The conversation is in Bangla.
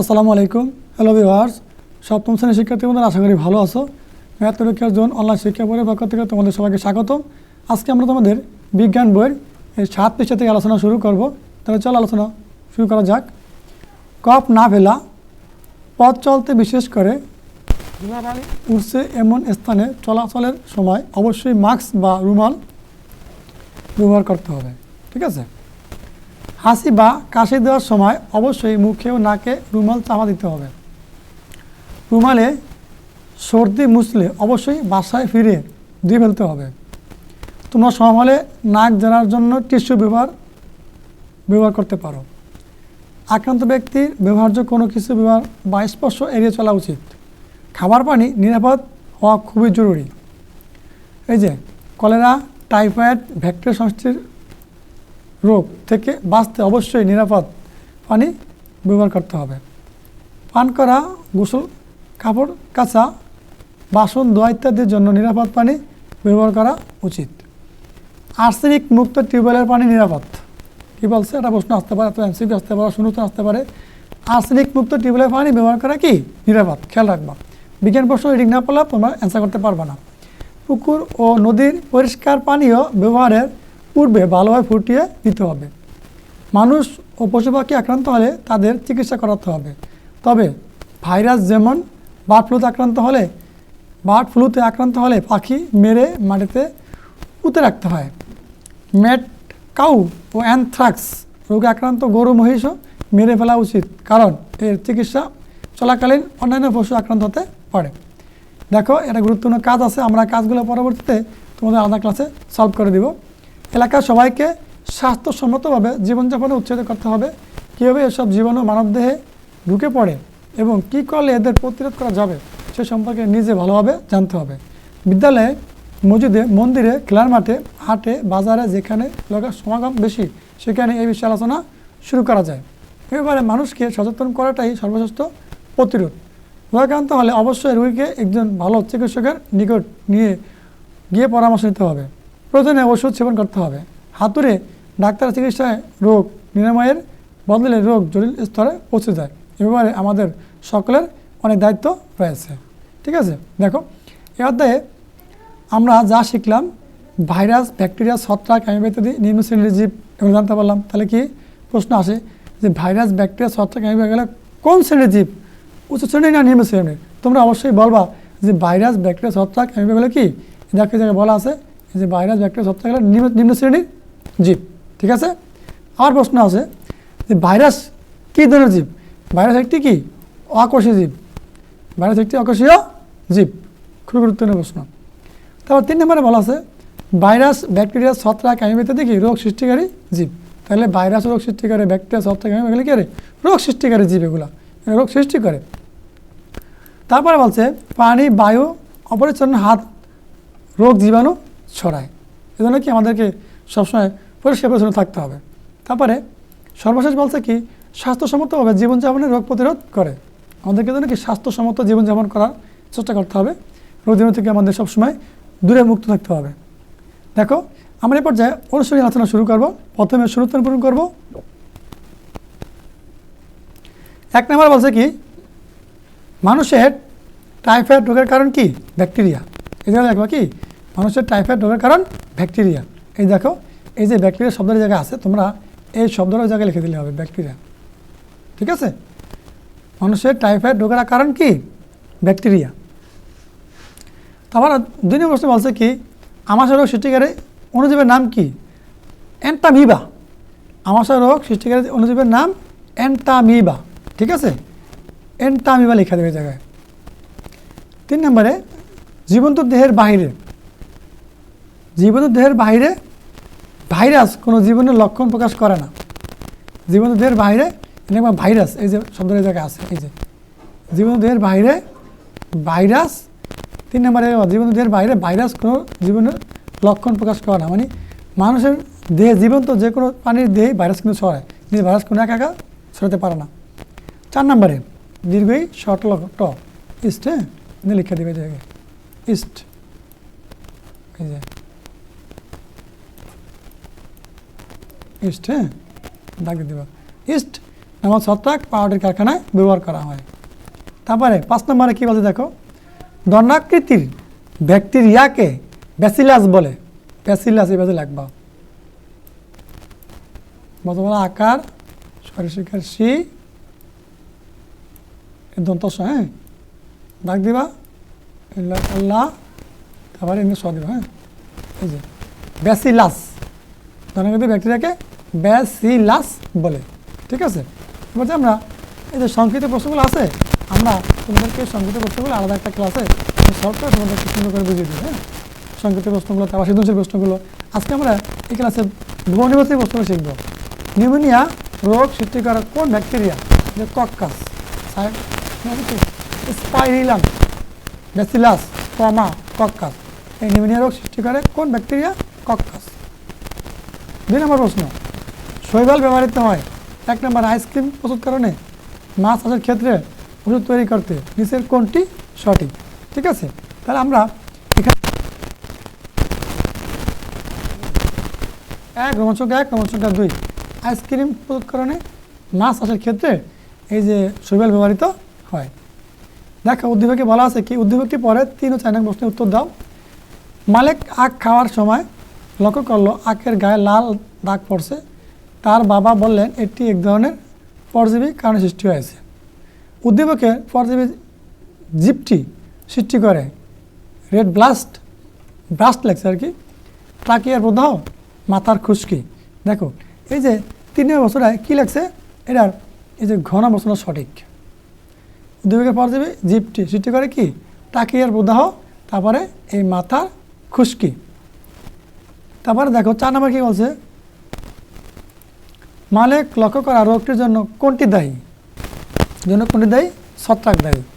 আসসালামু আলাইকুম। হ্যালো ভিওয়ার্স সপ্তম শ্রেণির শিক্ষার্থী বন্ধুরা, আশা করি ভালো আছো। ম্যাথ পরীক্ষার জন্য অনলাইন শিক্ষা বইয়ের পক্ষ থেকে তোমাদের সবাইকে স্বাগতম। আজকে আমরা তোমাদের বিজ্ঞান বইয়ের এই সাত পৃষ্ঠা থেকে আলোচনা শুরু করব। তাহলে চল আলোচনা শুরু করা যাক। কপ না ফেলা পথ চলতে বিশেষ করে ধুলাবালি উঠছে এমন স্থানে চলাচলের সময় অবশ্যই মাস্ক বা রুমাল ব্যবহার করতে হবে, ঠিক আছে? হাসি বা কাশি দেওয়ার সময় অবশ্যই মুখে ও নাকে রুমাল চাপা দিতে হবে। রুমালে সর্দি মুছলে অবশ্যই বাসায় ফিরে দিয়ে ফেলতে হবে। তোমরা সমলে নাক জানার জন্য টিস্যু ব্যবহার ব্যবহার করতে পারো। আক্রান্ত ব্যক্তির ব্যবহার্য কোনো কিছু ব্যবহার বা স্পর্শ এড়িয়ে চলা উচিত। খাবার পানি নিরাপদ হওয়া খুবই জরুরি। এই যে, কলেরা, টাইফয়েড ভ্যাক্টর সংস্থির রোগ থেকে বাঁচতে অবশ্যই নিরাপদ পানি ব্যবহার করতে হবে। পান করা, গোসল, কাপড়, কাচা, বাসন ধোয়া ইত্যাদির জন্য নিরাপদ পানি ব্যবহার করা উচিত। আর্সেনিক মুক্ত টিউবওয়েলের পানি নিরাপদ। কী বলছে? একটা প্রশ্ন আসতে পারে তো এমসিপি আসতে পারে শুনুতন আসতে পারে। আর্সেনিক মুক্ত টিউবওয়েলের পানি ব্যবহার করা কি? নিরাপদ, খেয়াল রাখবা। বিজ্ঞান প্রশ্ন রিডিং না পড়লে তোমরা অ্যান্সার করতে পারবে না। পুকুর ও নদীর পরিষ্কার পানীয় ব্যবহারের পূর্বে ভালোভাবে ফুটিয়ে দিতে হবে। মানুষ ও পশু পাখি আক্রান্ত হলে তাদের চিকিৎসা করাতে হবে। তবে ভাইরাস যেমন বার্ড ফ্লুতে আক্রান্ত হলে, বার্ড ফ্লুতে আক্রান্ত হলে পাখি মেরে মাটিতে পুঁতে রাখতে হয়। ম্যাট, কাউ ও অ্যানথ্রাক্স রোগে আক্রান্ত গরু, মহিষও মেরে ফেলা উচিত, কারণ এর চিকিৎসা চলাকালীন অন্যান্য পশু আক্রান্ত হতে পারে। দেখো এটা গুরুত্বপূর্ণ কাজ আছে, আমরা কাজগুলো পরবর্তীতে তোমাদের আলাদা ক্লাসে সলভ করে দিব। এলাকার সবাইকে স্বাস্থ্যসম্মতভাবে জীবনযাপনে উৎসাহিত করতে হবে। কীভাবে এসব জীবাণু মানবদেহে ঢুকে পড়ে এবং কী করলে এদের প্রতিরোধ করা যাবে, সে সম্পর্কে নিজে ভালোভাবে জানতে হবে। বিদ্যালয়ে মসজিদে, মন্দিরে, খেলার মাঠে, হাটে, বাজারে যেখানে লোকের সমাগম বেশি, সেখানে এই বিষয়ে আলোচনা শুরু করা যায়। এ ব্যাপারে মানুষকে সচেতন করাটাই সর্বশ্রেষ্ঠ প্রতিরোধ। রোগাক্রান্ত হলে অবশ্যই রোগীকে একজন ভালো চিকিৎসকের নিকট নিয়ে গিয়ে পরামর্শ নিতে হবে। প্রয়োজনে ওষুধ সেবন করতে হবে। হাতুড়ে ডাক্তার চিকিৎসায় রোগ নিরাময়ের বদলে রোগ জটিল স্তরে পৌঁছে যায়। এ ব্যাপারে আমাদের সকলের অনেক দায়িত্ব রয়েছে। ঠিক আছে? দেখো, এ অধ্যায়ে আমরা যা শিখলাম, ভাইরাস, ব্যাকটেরিয়া, ছত্রাক অ্যামিবা ইত্যাদি নিম্ন শ্রেণির জীব এগুলো জানতে পারলাম। তাহলে কি প্রশ্ন আসে যে ভাইরাস, ব্যাকটেরিয়া, ছত্রাক অ্যামিবা গেলে কোন শ্রেণির জীব? উচ্চ শ্রেণি না নিম্ন শ্রেণির? তোমরা অবশ্যই বলবা যে ভাইরাস, ব্যাকটেরিয়া, ছত্রাক অ্যামিবা গেলে কি? দেখো জায়গায় বলা আছে। যে ভাইরাস, ব্যাকটেরিয়া ছত্রাক গেলে নিম্ন নিম্ন শ্রেণির জীব, ঠিক আছে? আর প্রশ্ন আছে যে ভাইরাস কী ধরনের জীব? ভাইরাস একটি কি? অকোষী জীব। ভাইরাস একটি অকোষীয় জীব। খুব গুরুত্বপূর্ণ প্রশ্ন। তারপর তিন নম্বরে বলা আছে, ভাইরাস, ব্যাকটেরিয়া, ছত্রাক অ্যামিবা ইত্যাদি কি? রোগ সৃষ্টিকারী জীব। তাহলে ভাইরাস রোগ সৃষ্টিকারী, ব্যাকটেরিয়া, ছত্রাক অ্যামিবা এগুলো কি করে? রোগ সৃষ্টিকারী জীব এগুলো। রোগ সৃষ্টি করে। তারপরে বলছে, পানি, বায়ু, অপরিচ্ছন্ন হাত, রোগ জীবাণু ছড়ায়। এজন্য কি আমাদেরকে সবসময় পরিষ্কার পরিচ্ছন্ন থাকতে হবে। তারপরে সর্বশেষ বলছে কি স্বাস্থ্যসম্মতভাবে জীবনযাপনের রোগ প্রতিরোধ করে। আমাদেরকে যেন কি স্বাস্থ্যসম্মত জীবনযাপন করার চেষ্টা করতে হবে। রোগ জীবন থেকে আমাদের সবসময় দূরে মুক্ত থাকতে হবে। দেখো, আমরা এই পর্যায়ে অনুশীলনী আলোচনা শুরু করব। প্রথমে শুরুত্তর পূরণ করব। এক নম্বর বলছে কি, মানুষের টাইফয়েড রোগের কারণ কি? ব্যাকটেরিয়া। এই জায়গায় দেখো কি? মানুষের টাইফয়েড রোগের কারণ ব্যাকটেরিয়া এই দেখো, এই যে ব্যাকটেরিয়া শব্দের জায়গায় আছে, তোমরা এই শব্দটার জায়গায় লিখে দিলে হবে ব্যাকটেরিয়া ঠিক আছে? মানুষের টাইফয়েড রোগের কারণ কি? ব্যাকটেরিয়া তারপর দুই নম্বর প্রশ্ন বলছে কি আমাশা রোগ সৃষ্টিকারী অনুজীবের নাম কি? অ্যান্টামিবা। আমাশা রোগ সৃষ্টিকারী অনুজীবের নাম অ্যান্টামিবা। ঠিক আছে? অ্যান্টামিবা লেখা দেবে জায়গায়। তিন নম্বরে, জীবন্ত দেহের বাইরে জীবন্ত দেহের বাইরে ভাইরাস কোনো জীবনের লক্ষণ প্রকাশ করে না। জীবন্ত দেহের বাইরে এটা ভাইরাস, এই যে শব্দের জায়গায় আছে, এই যে। জীবন্ত দেহের বাইরে ভাইরাস, তিন নম্বরে জীবন্ত দেহের বাইরে ভাইরাস কোনো জীবনের লক্ষণ প্রকাশ করে না। মানে মানুষের দেহে জীবন্ত যে কোনো প্রাণীর দেহে ভাইরাস কিন্তু ছড়ায়। কিন্তু ভাইরাস কোনো একা একা ছড়াতে পারে না। চার নম্বরে দীর্ঘই শর্ট লক ট, ইস্ট হ্যাঁ? লিখে দেবে জায়গায়। ইস্ট। এই যে। ইস্ট হ্যাঁ দাগ দিয়ে দেবা ইস্ট নামক ছত্রাক পাউডার কারখানায় ব্যবহার করা হয়। তারপরে পাঁচ নম্বরে কী বলছে দেখো? দণ্ডাকৃতির ব্যাকটেরিয়াকে ব্যাসিলাস বলে। ব্যাসিলাস, এভাবে লাগবা। বর্তমানে আকার সরিষিকার সি দন্তস হ্যাঁ? ডাক দিবা আল্লাহ তারপরে এমনি স দিবা হ্যাঁ? এই যে, ব্যাসিলাস। দণ্ডাকৃতি ব্যাকটেরিয়াকে ব্যাসিলাস বলে, ঠিক আছে? যে আমরা এই যে সংক্ষিপ্ত প্রশ্নগুলো আছে, আমরা তোমাদেরকে সংক্ষিপ্ত প্রশ্নগুলো আলাদা একটা ক্লাসে সবটা তোমাদেরকে সুন্দর করে বুঝিয়ে দিই হ্যাঁ? সংক্ষিপ্ত প্রশ্নগুলো, তারপর সৃজনশীল প্রশ্নগুলো। আজকে আমরা এই ক্লাসে ভূনিবাসী প্রশ্নগুলো শিখব। নিউমোনিয়া রোগ সৃষ্টি করা কোন ব্যাকটেরিয়া? যে coccus spirillum bacillus comma, coccus. এই নিউমোনিয়া রোগ সৃষ্টি করে কোন ব্যাকটেরিয়া? কক্কাস। দুই নম্বর প্রশ্ন। শৈবাল ব্যবহৃত হয়। এক নম্বর আইসক্রিম প্রস্তুতকরণে মাছ চাষের ক্ষেত্রে ওষুধ তৈরি করতে। নিচের কোনটি সঠিক? ঠিক আছে? তাহলে আমরা এখানে এক রোমচক এক রোমচক দুই। আইসক্রিম প্রস্তুতকরণে মাছ চাষের ক্ষেত্রে এই যে শৈবাল ব্যবহৃত হয়। দেখো, উদ্দীপকে বলা আছে কি? উদ্দীপকটি পরে তিন ও চার প্রশ্নের উত্তর দাও। মালিক আখ খাওয়ার সময় লক্ষ্য করল, আখের গায়ে লাল দাগ পড়ছে। তার বাবা বললেন, এটি এক ধরনের পরজীবী কারণে সৃষ্টি হয়েছে। উদ্দীপকে পরজীবী জীবটি সৃষ্টি করে রেড ব্লাস্ট ব্লাস্ট লাগছে আর কি। ট্রাকিয়ার প্রদাহ মাথার খুশকি। দেখো, এই যে তিন বছরে কী লাগছে, এটার এই যে ঘন বছর সঠিক। উদ্দীপকের পরজীবী জীবটি সৃষ্টি করে কি টাকিয়ার প্রদাহ তারপরে এই মাথার খুশকি। তারপরে দেখো, চার নম্বর কী বলছে? মালিক লক্ষ্য করা রোগটির জন্য কোনটি দায়ী? জন্য কোনটি দায়ী? ছত্রাক দায়ী।